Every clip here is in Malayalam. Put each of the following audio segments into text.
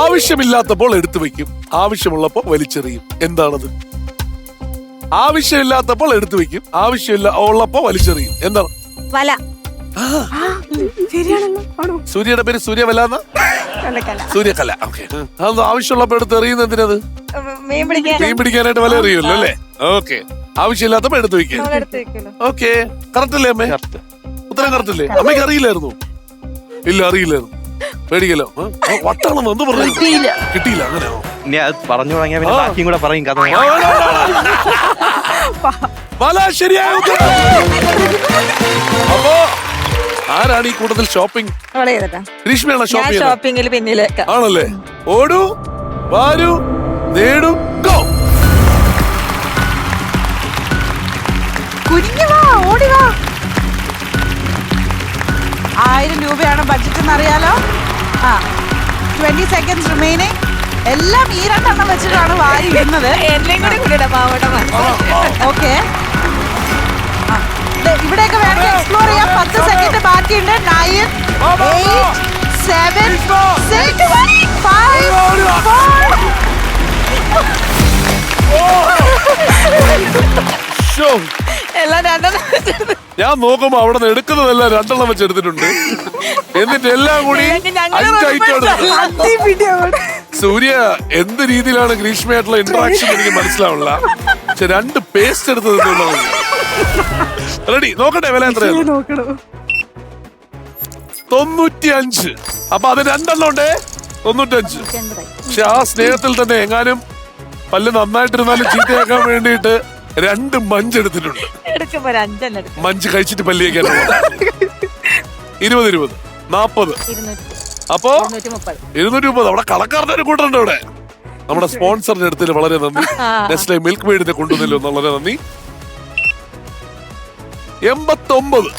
ആവശ്യമില്ലാത്തപ്പോൾ എടുത്തു വെക്കും ആവശ്യമുള്ളപ്പോൾ വലിച്ചെറിയും. എന്താണത്? ആവശ്യമില്ലാത്തപ്പോൾ എടുത്തു വെക്കും ആവശ്യമില്ല ഉള്ളപ്പോ വലിച്ചെറിയും. എന്താണ്? വല. സൂര്യയുടെ പേര് സൂര്യവല എന്നാ? കലക്കല സൂര്യകല. ഓക്കെ. അതൊന്നും ആവശ്യമുള്ളപ്പോ എടുത്ത് എറിയുന്ന എന്തിനത്? മീൻ പിടിക്കാനായിട്ട്. വല എറിയുമല്ലോ അല്ലേ? ഓക്കെ. ആവശ്യമില്ലാത്തപ്പോ എടുത്തു വെക്കും ഓക്കെ. കറക്റ്റ് അല്ലേ അമ്മേ ഉത്തരം കറക്റ്റ് അല്ലേ അമ്മയ്ക്ക് അറിയില്ലായിരുന്നു. ഇല്ല അറിയില്ലായിരുന്നു. പേടിക്കല്ലോ. ആ, വന്ന് പറഞ്ഞു കിട്ടിയില്ല. അങ്ങനെയോ ഇനി അത് പറഞ്ഞു തുടങ്ങിയ പിന്നെ ബാക്കിയും കൂടെ പറയും കഥ. വല ശരിയായ? അപ്പോ ആരാണ് ഈ കൂട്ടത്തിൽ ഷോപ്പിംഗ് ഗ്രീഷ്മയാണോ ഷോപ്പിംഗ് ഷോപ്പിംഗിൽ പിന്നിലേക്കാം. ആണല്ലേ? ഓടൂ വാരൂ നേടൂ ഗോ. കുഞ്ഞു വാ ഓടി വാ. ആയിരം രൂപയാണ് ബഡ്ജറ്റ് എന്ന് അറിയാലോ ആ ട്വന്റി സെക്കൻഡ് റിമൈനിങ് എല്ലാം ഈ രണ്ടെണ്ണം വെച്ചിട്ടാണ് വാരി ഇടുന്നത്. എല്ലാം കൂടി കൂടിയിടാം പാവട്ട ഓക്കെ. ഇവിടെയൊക്കെ വേണമെങ്കിൽ എക്സ്പ്ലോർ ചെയ്യാം. പത്ത് സെക്കൻഡ് ബാക്കിയുണ്ട്. Nine seven six five four show എല്ലാം രണ്ടെണ്ണം ഞാൻ നോക്കുമ്പോ അവിടെ നിന്ന് എടുക്കുന്നതല്ല രണ്ടെണ്ണം വെച്ച് എടുത്തിട്ടുണ്ട്. എന്നിട്ട് എല്ലാം കൂടി എടുത്തു സൂര്യ എന്ത് രീതിയിലാണ് ഗ്രീഷ്മയായിട്ടുള്ള ഇന്ററാക്ഷൻ എനിക്ക് മനസ്സിലാവില്ല പക്ഷെ രണ്ട് പേസ്റ്റ് എടുത്തത് റെഡി നോക്കട്ടെ വില എത്രയാണ് നോക്കണോ. തൊണ്ണൂറ്റി അഞ്ച് അപ്പൊ അത് രണ്ടെണ്ണം ഉണ്ടേ? തൊണ്ണൂറ്റഞ്ച് പക്ഷെ ആ സ്നേഹത്തിൽ തന്നെ എങ്ങാനും പല്ല് നന്നായിട്ടിരുന്നാലും ചീത്തയാക്കാൻ വേണ്ടിയിട്ട് രണ്ട് മഞ്ച് എടുത്തിട്ടുണ്ട് എടുക്കുമ്പോ ഒരു അഞ്ചെണ്ണം എടുക്കും. മഞ്ച് കഴിച്ചിട്ട് പല്ല് തേക്കാനുള്ള ഇരുപത് ഇരുപത്. നാപ്പത്. ഇരുന്നൂറ്റി അപ്പോ ഇരുന്നൂറ്റി മുപ്പത് ഇരുന്നൂറ്റി മുപ്പത് അവിടെ കളക്കാരുടെ ഒരു കൂട്ടുണ്ട് അവിടെ. നമ്മുടെ സ്പോൺസറിന്റെ അടുത്തിൽ വളരെ നന്ദി. നെസ്ലെ മിൽക്ക് മെയ്ഡിനെ കൊണ്ടുവന്നല്ലോ വളരെ നന്ദി. എൺപത്തൊമ്പത്.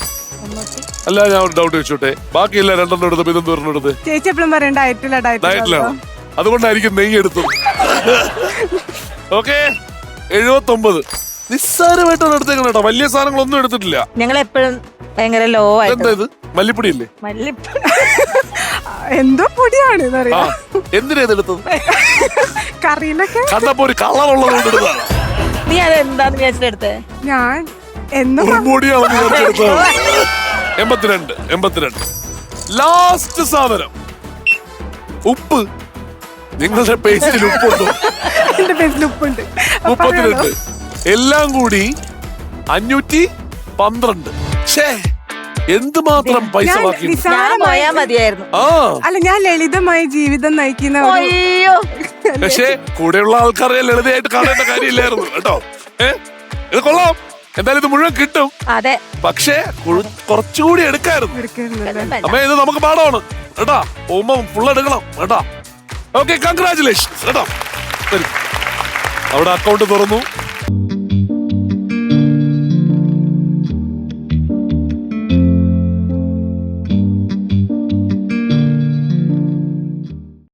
മുന്നൂറ്റി അല്ല ഞാൻ ഒരു ഡൗട്ട് വെച്ചോട്ടെ ബാക്കിയില്ല രണ്ടെണ്ണം എടുത്ത്? ഇതെന്ത് പറഞ്ഞെടുത്ത് എടുത്ത് ചേച്ചി എപ്പോഴും പറയണ്ട ഡയറ്റില്ല ഡയറ്റിലാണ് അതുകൊണ്ടായിരിക്കും നെയ്യ് എടുത്തത്. ഓക്കെ എഴുപത്തൊമ്പത്. നിസ്സാരമായിട്ടാണ് എടുത്തേക്കുന്നത് കേട്ടോ വലിയ സാധനങ്ങളൊന്നും എടുത്തിട്ടില്ല. ഞങ്ങൾ എപ്പോഴും ഭയങ്കര ലോ എന്താ ആയിട്ട് ഇത്? മല്ലിപ്പൊടിയല്ലേ? മല്ലിപ്പൊടി. എന്തോ പൊടിയാണ് ആ എന്നറിയാം എന്തിനാ ഇത് എടുത്തത്? കറിയിലൊക്കെ കണ്ടപ്പോ ഒരു കളറുള്ളത് കൊണ്ട് എടുത്തതാണ് നീ അത് എന്താന്ന് വിചാരിച്ചെടുത്തേ ഞാൻ എന്നും ഉറുമ്പൊടിയാണെന്ന് വിചാരിച്ചെടുത്തത് എൺപത്തിരണ്ട് എൺപത്തിരണ്ട്. ലാസ്റ്റ് സാധനം. ഉപ്പ്. നിങ്ങളുടെ പേസ്റ്റിൽ ഉപ്പുണ്ടോ? എന്റെ പേരിൽ ഉപ്പുണ്ട്. അപ്പൊ മുപ്പത്തിരണ്ട്. എല്ലാം കൂടി അഞ്ഞൂറ്റി പന്ത്രണ്ട്. എന്തുമാത്രം പൈസ ഞാൻ ബാക്കി? ഞാൻ നിസ്സാരമായി- പോയാ മതിയായിരുന്നു. ആ. അല്ല ഞാൻ ലളിതമായി ജീവിതം നയിക്കുന്ന ഒരു അയ്യോ. പക്ഷേ കൂടെയുള്ള ആൾക്കാരെ ലളിതയായിട്ട് കാണേണ്ട കാര്യമില്ലായിരുന്നു കേട്ടോ. ഏ ഇത് കൊള്ളാം. എന്തായാലും ഇത് മുഴുവൻ കിട്ടും. അതെ. പക്ഷേ കുറു- കുറച്ചുകൂടി എടുക്കായിരുന്നു. എടുക്കുന്നില്ല അമ്മ ഇത് നമുക്ക് പാടമാണ് കേട്ടാ പോകുമ്പോ ഫുൾ എടുക്കണം കേട്ടാ. ഓക്കെ കൺഗ്രാചുലേഷൻ കേട്ടോ. ശരി. അവിടെ അക്കൗണ്ട് തുറന്നു.